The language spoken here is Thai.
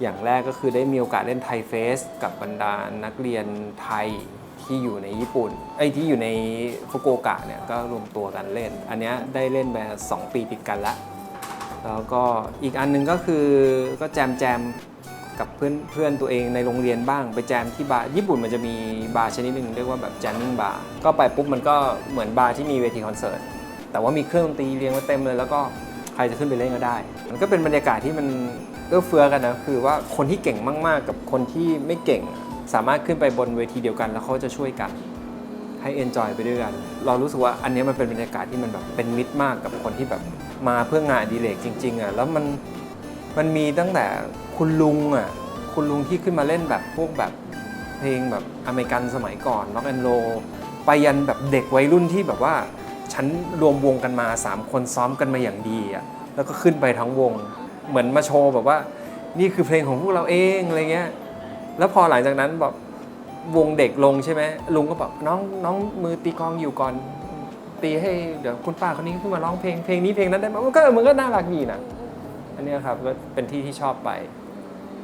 อย่างแรกก็คือได้มีโอกาสเล่นไทยเฟสกับบรรดานักเรียนไทยที่อยู่ในญี่ปุ่นไอ้ที่อยู่ในฟุกุโอกะเนี่ยก็รวมตัวกันเล่น อันนี้ได้เล่นมาสองปีติดกันละแล้วก็อีกอันหนึงก็คือก็แจมแจมกับเพื่อนเพื่อนตัวเองในโรงเรียนบ้างไปแจมที่บาร์ญี่ปุ่นมันจะมีบาร์ชนิดหนึ่งเรียกว่าแบบแจมมิ่งบาร์ก็ไปปุ๊บมันก็เหมือนบาร์ที่มีเวทีคอนเสิร์ตแต่ว่ามีเครื่องดนตรีเรียงไว้เต็มเลย แล้วก็ใครจะขึ้นไปเล่นก็ได้ มันก็เป็นบรรยากาศที่มัน เอื้อเฟื้อกันนะคือว่าคนที่เก่งมากๆ กับคนที่ไม่เก่ง สามารถขึ้นไปบนเวทีเดียวกัน แล้วเขาจะช่วยกัน ให้เอนจอยไปด้วยกัน เรารู้สึกว่าอันนี้มันเป็นบรรยากาศที่มันแบบเป็นมิตรมากกับคนที่แบบมาเพื่องานอดีเลกจริงๆอะแล้วมันมันมีตั้งแต่คุณลุงอะคุณลุงที่ขึ้นมาเล่นแบบพวกแบบเพลงแบบอเมริกันสมัยก่อนล็อกแอนโลไปยันแบบเด็กวัยรุ่นที่แบบว่าฉันรวมวงกันมา 3 คนซ้อมกันมาอย่างดีอะแล้วก็ขึ้นไปทั้งวง เหมือนมาโชว์แบบว่า นี่คือเพลงของพวกเราเองอะไรเงี้ย แล้วพอหลังจากนั้นแบบวงเด็กลงใช่ไหมลุงก็บอกน้องน้องมือตีกลองอยู่ก่อน ตีให้เดี๋ยวคุณป้าคนนี้ขึ้นมาร้องเพลงเพลงนี้เพลงนั้นได้ไหมมันก็มันก็น่ารักดีนะอันนี้ครับก็เป็นที่ที่ชอบไป